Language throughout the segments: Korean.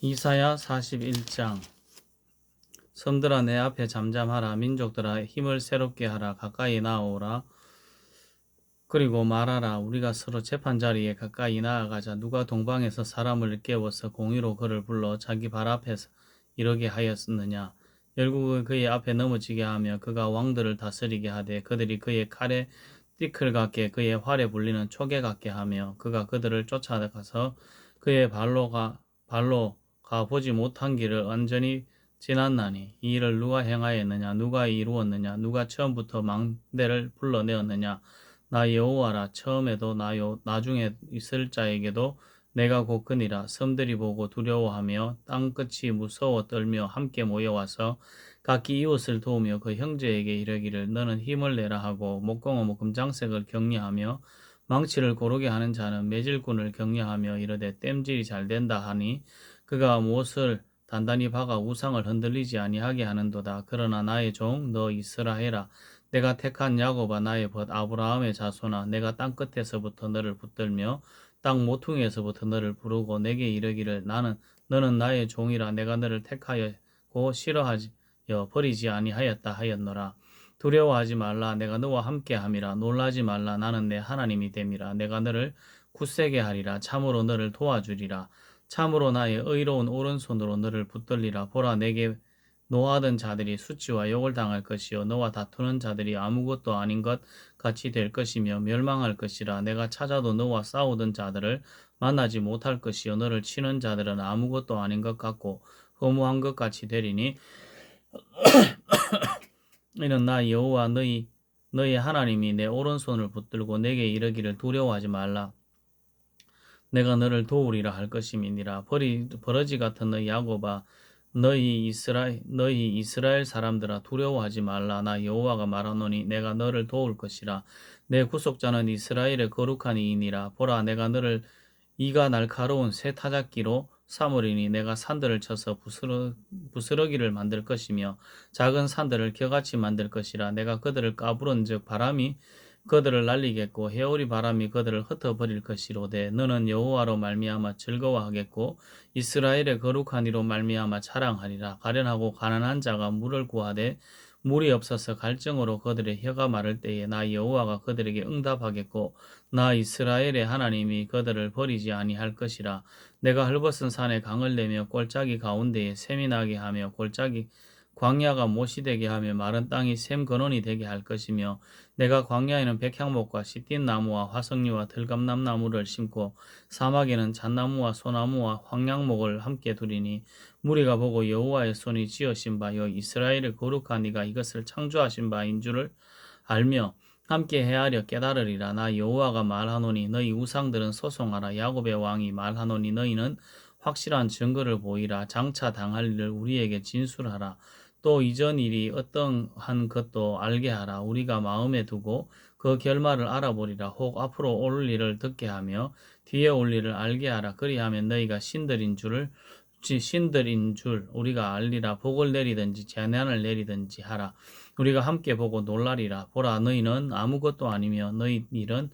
이사야 41장. 성들아 내 앞에 잠잠하라. 민족들아 힘을 새롭게 하라. 가까이 나오라. 그리고 말하라. 우리가 서로 재판 자리에 가까이 나아가자. 누가 동방에서 사람을 깨워서 공의로 그를 불러 자기 발 앞에서 이러게 하였느냐? 결국은 그의 앞에 넘어지게 하며 그가 왕들을 다스리게 하되 그들이 그의 칼에 띠클 같게 그의 활에 불리는 초계 같게 하며 그가 그들을 쫓아가서 그의 발로 가 발로 가 보지 못한 길을 완전히 지났나니 이 일을 누가 행하였느냐 누가 이루었느냐 누가 처음부터 망대를 불러내었느냐. 나 여호와라 처음에도 나요 나중에 있을 자에게도 내가 곧 그니라. 섬들이 보고 두려워하며 땅 끝이 무서워 떨며 함께 모여와서 각기 이웃을 도우며 그 형제에게 이르기를 너는 힘을 내라 하고 목공어무 금장색을 격려하며 망치를 고르게 하는 자는 매질꾼을 격려하며 이르되 땜질이 잘 된다 하니 그가 못을 단단히 박아 우상을 흔들리지 아니하게 하는도다. 그러나 나의 종 너 이스라엘아 내가 택한 야곱아 나의 벗 아브라함의 자손아 내가 땅 끝에서부터 너를 붙들며 땅 모퉁이에서부터 너를 부르고 내게 이르기를 나는 너는 나의 종이라. 내가 너를 택하여고 싫어하여 버리지 아니하였다 하였노라. 두려워하지 말라. 내가 너와 함께함이라. 놀라지 말라. 나는 내 하나님이 됨이라. 내가 너를 굳세게 하리라. 참으로 너를 도와주리라 참으로 나의 의로운 오른손으로 너를 붙들리라. 보라 내게 노하던 자들이 수치와 욕을 당할 것이요. 너와 다투는 자들이 아무것도 아닌 것 같이 될 것이며 멸망할 것이라. 내가 찾아도 너와 싸우던 자들을 만나지 못할 것이요. 너를 치는 자들은 아무것도 아닌 것 같고 허무한 것 같이 되리니 이는 나 여호와 너희 너희 하나님이 내 오른손을 붙들고 내게 이르기를 두려워하지 말라 내가 너를 도우리라 할 것임이니라. 버리 버러지 같은 너희 야곱아 너희 이스라엘 너희 이스라엘 사람들아 두려워하지 말라. 나 여호와가 말하노니 내가 너를 도울 것이라. 내 구속자는 이스라엘의 거룩한 이이니라. 보라 내가 너를 이가 날카로운 새 타작기로 사물이니 내가 산들을 쳐서 부스러, 부스러기를 만들 것이며 작은 산들을 겨같이 만들 것이라. 내가 그들을 까부른 즉 바람이 그들을 날리겠고 해오리 바람이 그들을 흩어버릴 것이로되 너는 여호와로 말미암아 즐거워하겠고 이스라엘의 거룩한 이로 말미암아 자랑하리라. 가련하고 가난한 자가 물을 구하되 물이 없어서 갈증으로 그들의 혀가 마를 때에 나 여호와가 그들에게 응답하겠고 나 이스라엘의 하나님이 그들을 버리지 아니할 것이라. 내가 헐벗은 산에 강을 내며 골짜기 가운데에 샘이 나게 하며 골짜기 광야가 못이 되게 하며 마른 땅이 샘 근원이 되게 할 것이며 내가 광야에는 백향목과 시띠 나무와 화석류와 들감남 나무를 심고 사막에는 잣나무와 소나무와 황량목을 함께 두리니 무리가 보고 여호와의 손이 지으신 바여 이스라엘의 거룩한 이가 이것을 창조하신 바인 줄을 알며 함께 헤아려 깨달으리라. 나 여호와가 말하노니 너희 우상들은 소송하라. 야곱의 왕이 말하노니 너희는 확실한 증거를 보이라. 장차 당할 일을 우리에게 진술하라 또 이전 일이 어떠한 것도 알게 하라. 우리가 마음에 두고 그 결말을 알아보리라. 혹 앞으로 올 일을 듣게 하며 뒤에 올 일을 알게 하라. 그리하면 너희가 신들인 줄을 신들인 줄 우리가 알리라. 복을 내리든지 재난을 내리든지 하라. 우리가 함께 보고 놀라리라. 보라 너희는 아무것도 아니며 너희 일은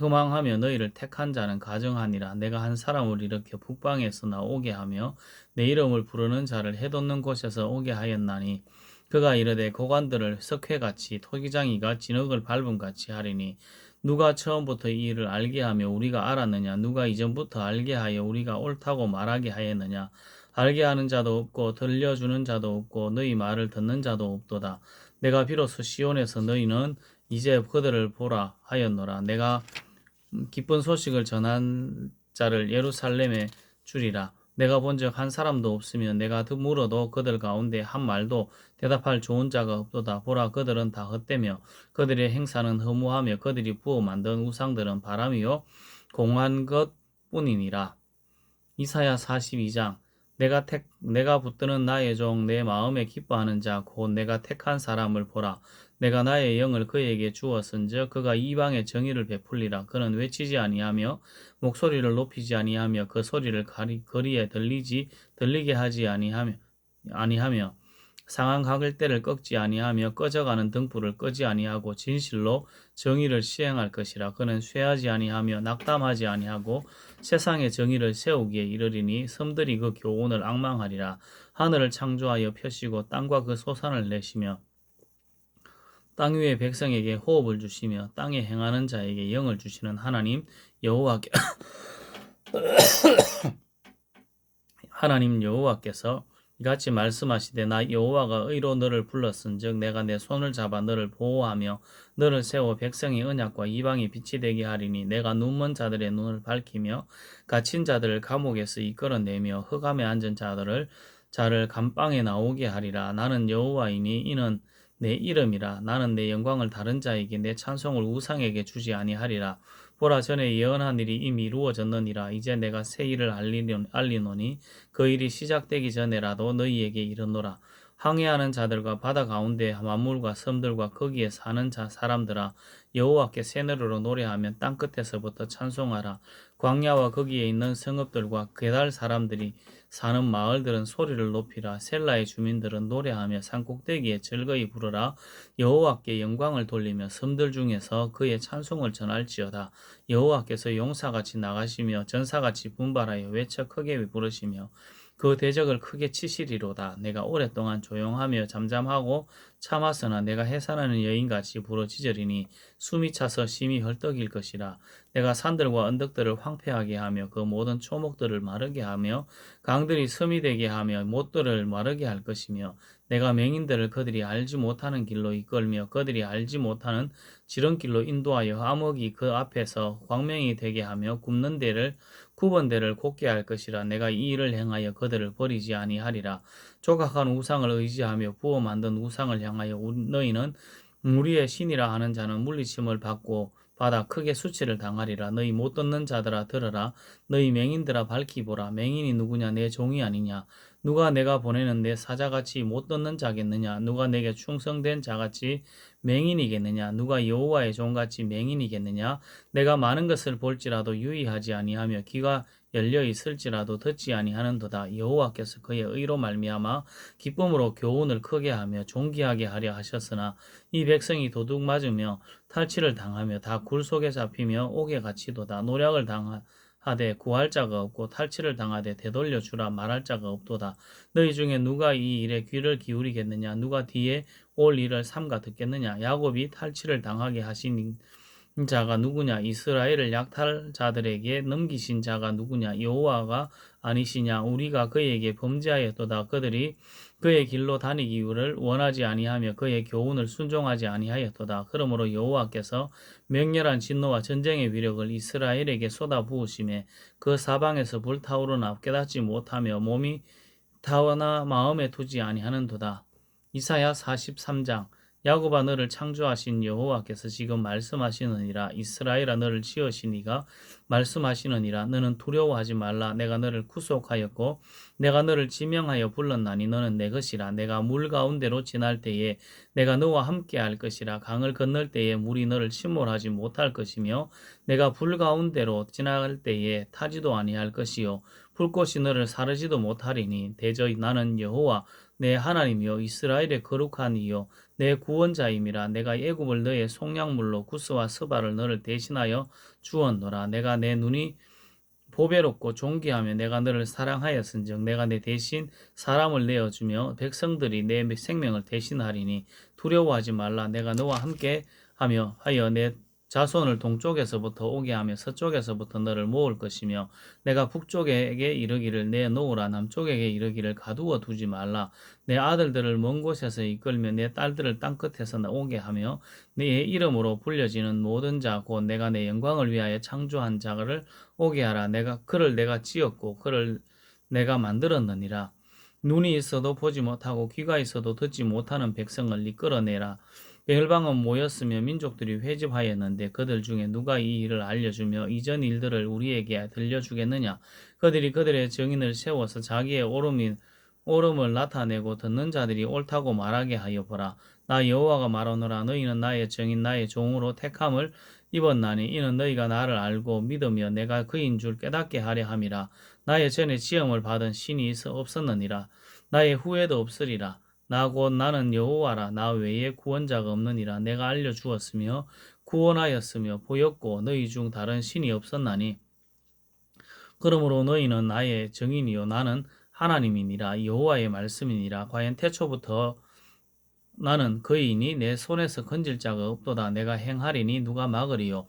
허망하며 너희를 택한 자는 가정하니라. 내가 한 사람을 이렇게 북방에서 나오게 하며 내 이름을 부르는 자를 해돋는 곳에서 오게 하였나니 그가 이르되 고관들을 석회같이 토기장이가 진흙을 밟음같이 하리니 누가 처음부터 이 일을 알게 하며 우리가 알았느냐? 누가 이전부터 알게 하여 우리가 옳다고 말하게 하였느냐? 알게 하는 자도 없고 들려주는 자도 없고 너희 말을 듣는 자도 없도다. 내가 비로소 시온에서 너희는 이제 그들을 보라 하였노라. 내가 기쁜 소식을 전한 자를 예루살렘에 주리라. 내가 본즉 한 사람도 없으면 내가 물어도 그들 가운데 한 말도 대답할 좋은 자가 없도다. 보라 그들은 다 헛되며 그들의 행사는 허무하며 그들이 부어 만든 우상들은 바람이요 공한 것뿐이니라. 이사야 42장 내가 택 내가 붙드는 나의 종 내 마음에 기뻐하는 자 곧 내가 택한 사람을 보라 내가 나의 영을 그에게 주었은즉 그가 이방의 정의를 베풀리라. 그는 외치지 아니하며 목소리를 높이지 아니하며 그 소리를 가리, 거리에 들리지 들리게 하지 아니하며 아니하며 상한 가글대를 꺾지 아니하며 꺼져가는 등불을 끄지 아니하고 진실로 정의를 시행할 것이라. 그는 쇠하지 아니하며 낙담하지 아니하고 세상의 정의를 세우기에 이르리니 섬들이 그 교훈을 악망하리라. 하늘을 창조하여 펴시고 땅과 그 소산을 내시며 땅 위의 백성에게 호흡을 주시며 땅에 행하는 자에게 영을 주시는 하나님 여호와께 하나님 여호와께서 이같이 말씀하시되 나 여호와가 의로 너를 불렀은즉 내가 내 손을 잡아 너를 보호하며 너를 세워 백성의 언약과 이방의 빛이 되게 하리니 내가 눈먼 자들의 눈을 밝히며 갇힌 자들을 감옥에서 이끌어내며 흑암에 앉은 자들을 자를 감방에 나오게 하리라. 나는 여호와이니 이는 내 이름이라 나는 내 영광을 다른 자에게 내 찬송을 우상에게 주지 아니하리라. 보라 전에 예언한 일이 이미 이루어졌느니라. 이제 내가 새 일을 알리노- 알리노니 그 일이 시작되기 전에라도 너희에게 이르노라. 항해하는 자들과 바다 가운데 만물과 섬들과 거기에 사는 자 사람들아 여호와께 새노래로 노래하면 땅 끝에서부터 찬송하라. 광야와 거기에 있는 성읍들과 게달 사람들이 사는 마을들은 소리를 높이라. 셀라의 주민들은 노래하며 산꼭대기에 즐거이 부르라. 여호와께 영광을 돌리며 섬들 중에서 그의 찬송을 전할지어다. 여호와께서 용사같이 나가시며 전사같이 분발하여 외쳐 크게 부르시며 그 대적을 크게 치시리로다. 내가 오랫동안 조용하며 잠잠하고 참았으나 내가 해산하는 여인같이 부러지저리니 숨이 차서 심히 헐떡일 것이라. 내가 산들과 언덕들을 황폐하게 하며 그 모든 초목들을 마르게 하며 강들이 섬이 되게 하며 못들을 마르게 할 것이며 내가 맹인들을 그들이 알지 못하는 길로 이끌며 그들이 알지 못하는 지름길로 인도하여 암흑이 그 앞에서 광명이 되게 하며 굽는 데를 구번대를 곱게 할 것이라 내가 이 일을 행하여 그들을 버리지 아니하리라. 조각한 우상을 의지하며 부어 만든 우상을 향하여 너희는 우리의 신이라 하는 자는 물리침을 받고 받아 크게 수치를 당하리라. 너희 못 듣는 자들아 들으라. 너희 맹인들아 밝히 보라. 맹인이 누구냐? 내 종이 아니냐 누가 내가 보내는 내 사자같이 못 듣는 자겠느냐? 누가 내게 충성된 자같이 맹인이겠느냐? 누가 여호와의 종같이 맹인이겠느냐? 내가 많은 것을 볼지라도 유의하지 아니하며 귀가 열려 있을지라도 듣지 아니하는도다. 여호와께서 그의 의로 말미암아 기쁨으로 교훈을 크게 하며 존귀하게 하려 하셨으나 이 백성이 도둑 맞으며 탈취를 당하며 다 굴 속에 잡히며 옥에 갇히도다. 노력을 당하 하되 구할 자가 없고 탈취를 당하되 되돌려 주라 말할 자가 없도다. 너희 중에 누가 이 일에 귀를 기울이겠느냐? 누가 뒤에 올 일을 삼가 듣겠느냐? 야곱이 탈취를 당하게 하신 자가 누구냐? 이스라엘을 약탈자들에게 넘기신 자가 누구냐? 여호와가 아니시냐? 우리가 그에게 범죄하였도다. 그들이 그의 길로 다니기를 원하지 아니하며 그의 교훈을 순종하지 아니하였도다. 그러므로 여호와께서 맹렬한 진노와 전쟁의 위력을 이스라엘에게 쏟아 부으심에 그 사방에서 불타오르나 깨닫지 못하며 몸이 타오나 마음에 두지 아니하는도다. 이사야 43장 야곱아 너를 창조하신 여호와께서 지금 말씀하시느니라. 이스라엘아 너를 지으시니가 말씀하시느니라. 너는 두려워하지 말라. 내가 너를 구속하였고 내가 너를 지명하여 불렀나니 너는 내 것이라. 내가 물 가운데로 지날 때에 내가 너와 함께 할 것이라. 강을 건널 때에 물이 너를 침몰하지 못할 것이며 내가 불 가운데로 지나갈 때에 타지도 아니할 것이요. 불꽃이 너를 사르지도 못하리니 대저 나는 여호와 내 하나님이요 이스라엘의 거룩한 이요 내 구원자임이라. 내가 애굽을 너의 속량물로 구스와 스바를 너를 대신하여 주었노라. 내가 내 눈이 보배롭고 존귀하며 내가 너를 사랑하였은즉 내가 내 대신 사람을 내어주며 백성들이 내 생명을 대신하리니 두려워하지 말라. 내가 너와 함께 하며 하여 내 자손을 동쪽에서부터 오게 하며 서쪽에서부터 너를 모을 것이며 내가 북쪽에게 이르기를 내놓으라 남쪽에게 이르기를 가두어 두지 말라. 내 아들들을 먼 곳에서 이끌며 내 딸들을 땅 끝에서 오게 하며 내 이름으로 불려지는 모든 자 곧 내가 내 영광을 위하여 창조한 자를 오게 하라. 내가 그를 내가 지었고 그를 내가 만들었느니라. 눈이 있어도 보지 못하고 귀가 있어도 듣지 못하는 백성을 이끌어내라 열방은 모였으며 민족들이 회집하였는데 그들 중에 누가 이 일을 알려주며 이전 일들을 우리에게 들려주겠느냐? 그들이 그들의 정인을 세워서 자기의 오름이 오름을 나타내고 듣는 자들이 옳다고 말하게 하여 보라. 나 여호와가 말하노라. 너희는 나의 정인 나의 종으로 택함을 입었나니 이는 너희가 나를 알고 믿으며 내가 그인 줄 깨닫게 하려 함이라. 나의 전에 지음을 받은 신이 있어 없었느니라. 나의 후에도 없으리라 나곧 나는 여호와라. 나 외에 구원자가 없느니라. 내가 알려 주었으며 구원하였으며 보였고 너희 중 다른 신이 없었나니. 그러므로 너희는 나의 증인이요. 나는 하나님이니라. 여호와의 말씀이니라. 과연 태초부터 나는 그이니 내 손에서 건질 자가 없도다. 내가 행하리니 누가 막으리요?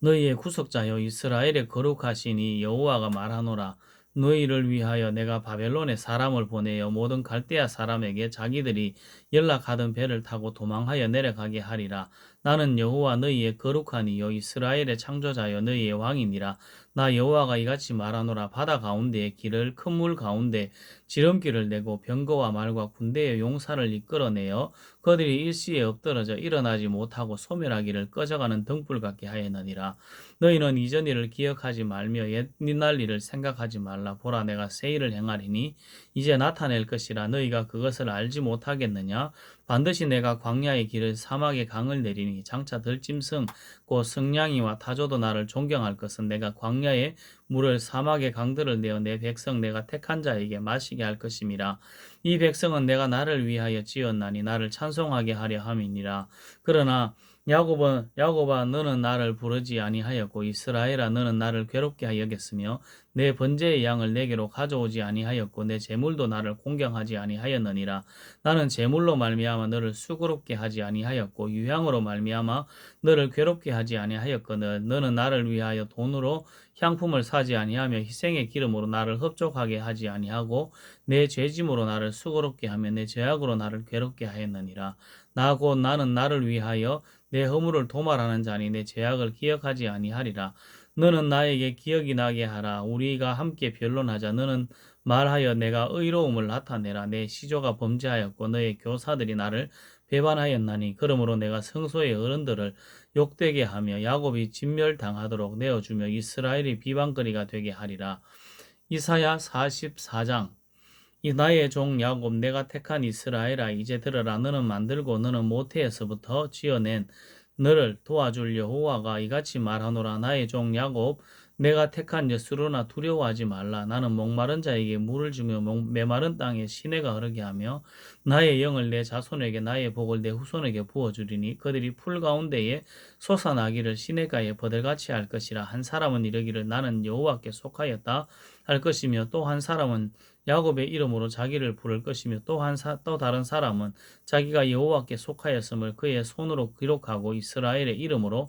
너희의 구속자여 이스라엘의 거룩하시니 여호와가 말하노라 너희를 위하여 내가 바벨론에 사람을 보내어 모든 갈대아 사람에게 자기들이 연락하던 배를 타고 도망하여 내려가게 하리라. 나는 여호와 너희의 거룩하니요 이스라엘의 창조자여 너희의 왕이니라. 나 여호와가 이같이 말하노라. 바다 가운데의 길을 큰 물 가운데 지름길을 내고 병거와 말과 군대의 용사를 이끌어내어 그들이 일시에 엎드러져 일어나지 못하고 소멸하기를 꺼져가는 등불 같게 하였느니라. 너희는 이전 일을 기억하지 말며 옛날 일을 생각하지 말라. 보라 내가 새 일을 행하리니 이제 나타낼 것이라. 너희가 그것을 알지 못하겠느냐 반드시 내가 광야의 길을 사막의 강을 내리니 장차 들짐승 곧 승냥이와 타조도 나를 존경할 것은 내가 광야의 물을 사막의 강들을 내어 내 백성 내가 택한 자에게 마시게 할 것임이라. 이 백성은 내가 나를 위하여 지었나니 나를 찬송하게 하려 함이니라. 그러나 야곱은 야곱아 너는 나를 부르지 아니하였고 이스라엘아 너는 나를 괴롭게 하였겠으며 내 번제의 양을 내게로 가져오지 아니하였고 내 제물도 나를 공경하지 아니하였느니라. 나는 제물로 말미암아 너를 수고롭게 하지 아니하였고 유향으로 말미암아 너를 괴롭게 하지 아니하였거늘 너는 나를 위하여 돈으로 향품을 사지 아니하며 희생의 기름으로 나를 흡족하게 하지 아니하고 내 죄짐으로 나를 수고롭게 하며 내 죄악으로 나를 괴롭게 하였느니라. 나곧 나는 나를 위하여 내 허물을 도말하는 자니 내 죄악을 기억하지 아니하리라. 너는 나에게 기억이 나게 하라. 우리가 함께 변론하자. 너는 말하여 내가 의로움을 나타내라. 내 시조가 범죄하였고 너의 교사들이 나를 배반하였나니 그러므로 내가 성소의 어른들을 욕되게 하며 야곱이 진멸당하도록 내어주며 이스라엘이 비방거리가 되게 하리라. 이사야 44장 이 나의 종 야곱 내가 택한 이스라엘아 이제 들으라. 너는 만들고 너는 모태에서부터 지어낸 너를 도와줄 여호와가 이같이 말하노라. 나의 종 야곱 내가 택한 예수로나 두려워하지 말라. 나는 목마른 자에게 물을 주며 목- 메마른 땅에 시내가 흐르게 하며 나의 영을 내 자손에게 나의 복을 내 후손에게 부어주리니 그들이 풀 가운데에 솟아나기를 시내가에 버들같이 할 것이라. 한 사람은 이르기를 나는 여호와께 속하였다 할 것이며 또 한 사람은 야곱의 이름으로 자기를 부를 것이며 또한또 다른 사람은 자기가 여호와께 속하였음을 그의 손으로 기록하고 이스라엘의 이름으로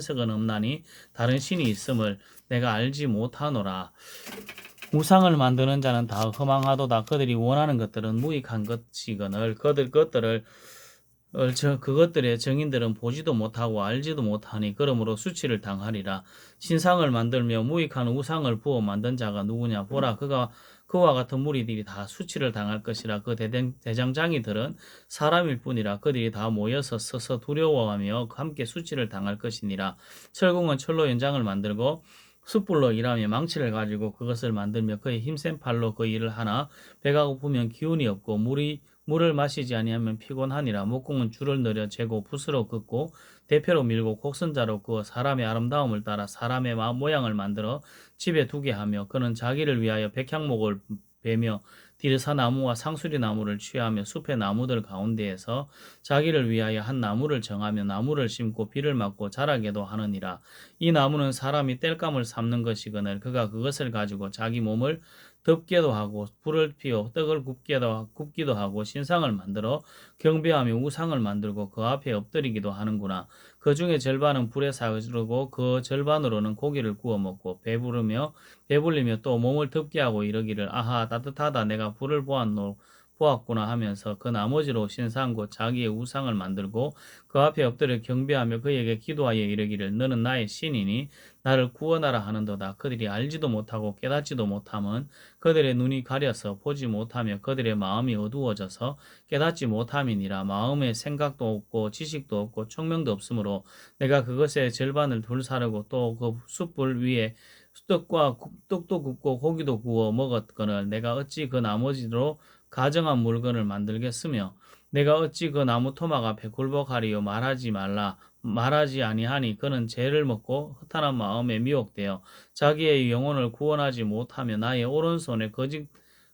석은 없나니 다른 신이 있음을 내가 알지 못하노라. 우상을 만드는 자는 다 허망하도다 그들이 원하는 것들은 무익한 것이거늘 그들 것들을 그것들의 증인들은 보지도 못하고 알지도 못하니 그러므로 수치를 당하리라. 신상을 만들며 무익한 우상을 부어 만든 자가 누구냐 보라. 그가 그와 같은 무리들이 다 수치를 당할 것이라 그 대장, 대장장이들은 사람일 뿐이라 그들이 다 모여서 서서 두려워하며 함께 수치를 당할 것이니라. 철공은 철로 연장을 만들고 숯불로 일하며 망치를 가지고 그것을 만들며 그의 힘센 팔로 그 일을 하나 배가 고프면 기운이 없고 물이 물을 마시지 아니하면 피곤하니라. 목공은 줄을 늘여 재고 붓으로 긋고 대표로 밀고 곡선자로 그어 사람의 아름다움을 따라 사람의 마- 모양을 만들어 집에 두게 하며 그는 자기를 위하여 백향목을 베며 디르사 나무와 상수리 나무를 취하며 숲의 나무들 가운데에서 자기를 위하여 한 나무를 정하며 나무를 심고 비를 맞고 자라게도 하느니라 이 나무는 사람이 땔감을 삼는 것이거늘 그가 그것을 가지고 자기 몸을 덮게도 하고 불을 피워 떡을 굽게도 굽기도 하고 신상을 만들어 경배하며 우상을 만들고 그 앞에 엎드리기도 하는구나. 그 중에 절반은 불에 사르고 그 절반으로는 고기를 구워 먹고 배부르며 배불리며 또 몸을 덮게 하고 이러기를 아하 따뜻하다. 내가 불을 보았노 보았구나 하면서 그 나머지로 신상 곧 자기의 우상을 만들고 그 앞에 엎드려 경배하며 그에게 기도하여 이르기를 너는 나의 신이니 나를 구원하라 하는도다. 그들이 알지도 못하고 깨닫지도 못함은 그들의 눈이 가려서 보지 못하며 그들의 마음이 어두워져서 깨닫지 못함이니라. 마음에 생각도 없고 지식도 없고 총명도 없으므로 내가 그것의 절반을 둘사르고 또 그 숯불 위에 떡과 국- 떡도 굽고 고기도 구워 먹었거늘 내가 어찌 그 나머지로 가정한 물건을 만들겠으며 내가 어찌 그 나무 토막 앞에 굴복하리요 말하지 말라 말하지 아니하니 그는 죄를 먹고 허탄한 마음에 미혹되어 자기의 영혼을 구원하지 못하며 나의 오른손에 거짓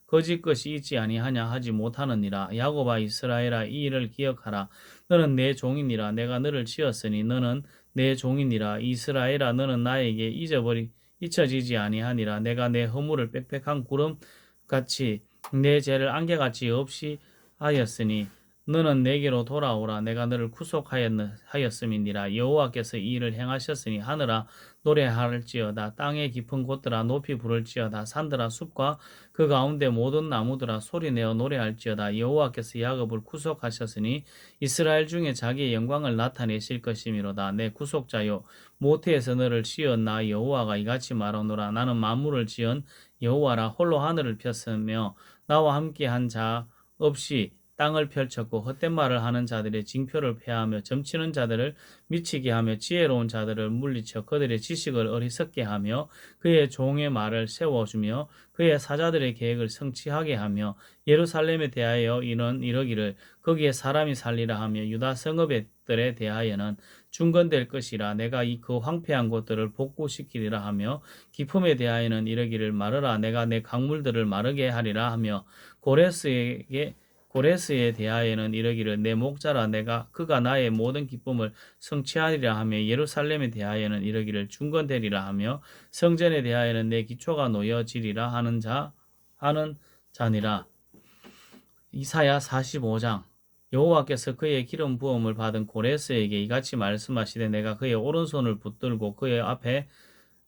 거짓 것이 있지 아니하냐 하지 못하느니라. 야곱아 이스라엘아 이 일을 기억하라. 너는 내 종이니라. 내가 너를 지었으니 너는 내 종이니라. 이스라엘아 너는 나에게 잊어버리 잊혀지지 아니하니라. 내가 내 허물을 빽빽한 구름 같이 내 죄를 안개같이 없이 하였으니 너는 내게로 돌아오라. 내가 너를 구속하였음이니라. 여호와께서 이 일을 행하셨으니 하늘아 노래할지어다. 땅의 깊은 곳들아 높이 부를지어다. 산들아 숲과 그 가운데 모든 나무들아 소리내어 노래할지어다. 여호와께서 야곱을 구속하셨으니 이스라엘 중에 자기의 영광을 나타내실 것이미로다. 내 구속자요 모태에서 너를 지은 나 여호와가 이같이 말하노라. 나는 만물을 지은 여호와라. 홀로 하늘을 폈으며 나와 함께 한 자 없이 땅을 펼쳤고 헛된 말을 하는 자들의 징표를 폐하며 점치는 자들을 미치게 하며 지혜로운 자들을 물리쳐 그들의 지식을 어리석게 하며 그의 종의 말을 세워주며 그의 사자들의 계획을 성취하게 하며 예루살렘에 대하여 이는 이러기를 거기에 사람이 살리라 하며 유다 성읍들에 대하여는 중건될 것이라 내가 이 그 황폐한 곳들을 복구시키리라 하며 기품에 대하여는 이러기를 말하라 내가 내 강물들을 마르게 하리라 하며 고레스에게 고레스에 대하여는 이러기를 내 목자라 내가 그가 나의 모든 기쁨을 성취하리라 하며 예루살렘에 대하여는 이러기를 중건되리라 하며 성전에 대하여는 내 기초가 놓여지리라 하는 자 하는 자니라. 이사야 45장. 여호와께서 그의 기름 부음을 받은 고레스에게 이같이 말씀하시되 내가 그의 오른손을 붙들고 그의 앞에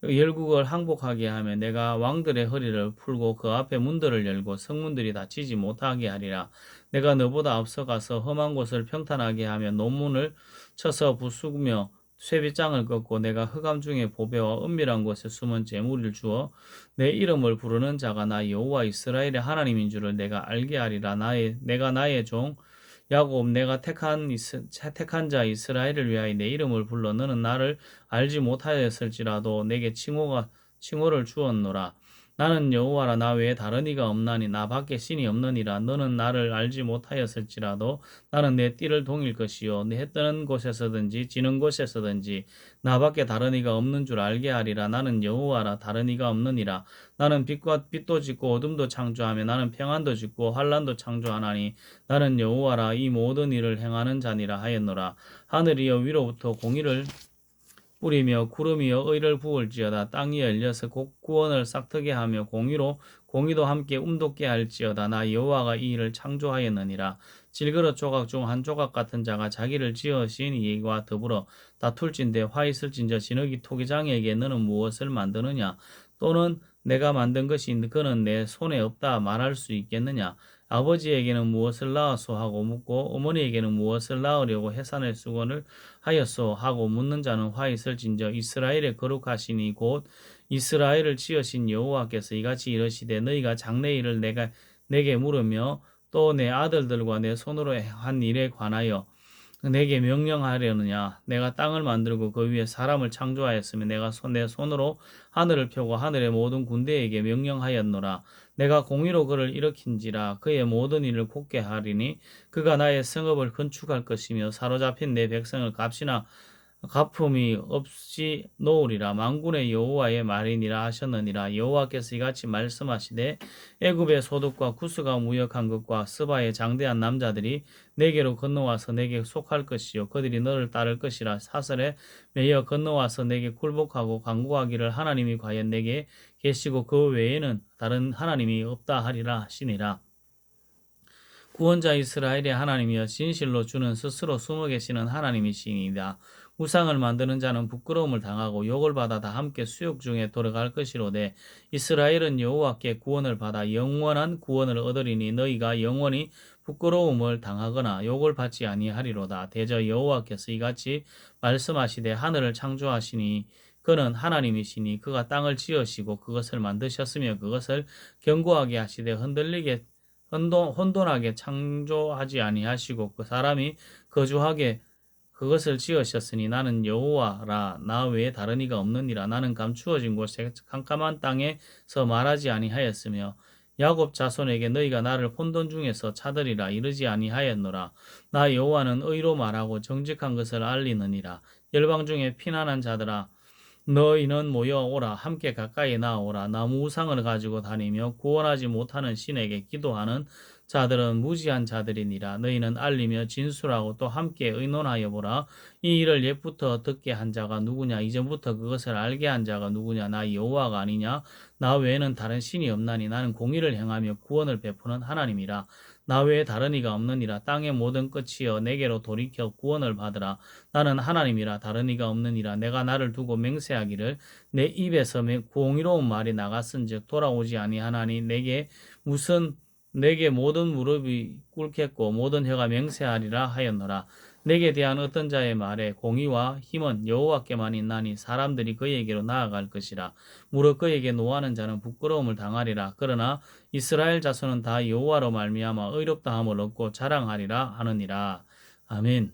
열국을 항복하게 하며 내가 왕들의 허리를 풀고 그 앞에 문들을 열고 성문들이 닫히지 못하게 하리라. 내가 너보다 앞서가서 험한 곳을 평탄하게 하며 논문을 쳐서 부수며 쇠빗장을 꺾고 내가 흑암 중에 보배와 은밀한 곳에 숨은 재물을 주어 내 이름을 부르는 자가 나 여호와 이스라엘의 하나님인 줄을 내가 알게 하리라. 나의 내가 나의 종 야곱 내가 택한 이스, 택한 자 이스라엘을 위하여 내 이름을 불러 너는 나를 알지 못하였을지라도 내게 칭호가 칭호를 주었노라 나는 여호와라 나 외에 다른 이가 없나니 나 밖에 신이 없느니라. 너는 나를 알지 못하였을지라도 나는 내 띠를 동일 것이요. 내해 뜨는 곳에서든지 지는 곳에서든지 나밖에 다른 이가 없는 줄 알게 하리라. 나는 여호와라 다른 이가 없느니라. 나는 빛과 빛도 짓고 어둠도 창조하며 나는 평안도 짓고 환란도 창조하나니 나는 여호와라 이 모든 일을 행하는 자니라 하였노라. 하늘이여 위로부터 공의를 뿌리며 구름이여 의를 부을지어다. 땅이 열려서 곡 구원을 싹트게 하며 공의로 공의도 함께 움돋게 할지어다. 나 여호와가 이 일을 창조하였느니라. 질그릇 조각 중 한 조각 같은 자가 자기를 지으신 이와 더불어 다툴진대 화 있을진저 진흙이 토기장에게 너는 무엇을 만드느냐? 또는 내가 만든 것이 그는 내 손에 없다 말할 수 있겠느냐 아버지에게는 무엇을 낳았소 하고 묻고 어머니에게는 무엇을 낳으려고 해산의 수건을 하였소 하고 묻는 자는 화 있을진저 이스라엘의 거룩하시니 곧 이스라엘을 지으신 여호와께서 이같이 이르시되 너희가 장래 일을 내가 내게 물으며 또 내 아들들과 내 손으로 한 일에 관하여 내게 명령하려느냐? 내가 땅을 만들고 그 위에 사람을 창조하였으며 내가 손, 내 손으로 하늘을 펴고 하늘의 모든 군대에게 명령하였노라 내가 공의로 그를 일으킨지라 그의 모든 일을 곱게 하리니 그가 나의 성읍을 건축할 것이며 사로잡힌 내 백성을 값이나 가품이 없이 놓으리라. 만군의 여호와의 말이니라 하셨느니라. 여호와께서 이같이 말씀하시되 애굽의 소득과 구스가 무역한 것과 스바의 장대한 남자들이 내게로 건너와서 내게 속할 것이요 그들이 너를 따를 것이라. 사설에 매여 건너와서 내게 굴복하고 간구하기를 하나님이 과연 내게 계시고 그 외에는 다른 하나님이 없다 하리라 하시니라. 구원자 이스라엘의 하나님이여 진실로 주는 스스로 숨어 계시는 하나님이시니이다. 우상을 만드는 자는 부끄러움을 당하고 욕을 받아 다 함께 수욕 중에 돌아갈 것이로되 이스라엘은 여호와께 구원을 받아 영원한 구원을 얻으리니 너희가 영원히 부끄러움을 당하거나 욕을 받지 아니하리로다. 대저 여호와께서 이같이 말씀하시되 하늘을 창조하시니 그는 하나님이시니 그가 땅을 지으시고 그것을 만드셨으며 그것을 견고하게 하시되 흔들리게 혼돈, 혼돈하게 창조하지 아니하시고 그 사람이 거주하게 그것을 지으셨으니 나는 여호와라 나 외에 다른 이가 없느니라. 나는 감추어진 곳에 캄캄한 땅에서 말하지 아니하였으며 야곱 자손에게 너희가 나를 혼돈 중에서 찾으리라 이르지 아니하였노라. 나 여호와는 의로 말하고 정직한 것을 알리느니라. 열방 중에 피난한 자들아 너희는 모여오라. 함께 가까이 나오라. 나무 우상을 가지고 다니며 구원하지 못하는 신에게 기도하는 자들은 무지한 자들이니라. 너희는 알리며 진술하고 또 함께 의논하여 보라. 이 일을 옛부터 듣게 한 자가 누구냐? 이전부터 그것을 알게 한 자가 누구냐? 나 여호와가 아니냐? 나 외에는 다른 신이 없나니 나는 공의를 행하며 구원을 베푸는 하나님이라. 나 외에 다른 이가 없느니라. 땅의 모든 끝이여 내게로 돌이켜 구원을 받으라. 나는 하나님이라. 다른 이가 없느니라. 내가 나를 두고 맹세하기를 내 입에서 맹- 공의로운 말이 나갔은즉 돌아오지 아니하나니 내게 무슨 내게 모든 무릎이 꿇겠고 모든 혀가 맹세하리라 하였노라. 내게 대한 어떤 자의 말에 공의와 힘은 여호와께만 있나니 사람들이 그에게로 나아갈 것이라. 무릇 그에게 노하는 자는 부끄러움을 당하리라. 그러나 이스라엘 자손은 다 여호와로 말미암아 의롭다함을 얻고 자랑하리라 하느니라. 아멘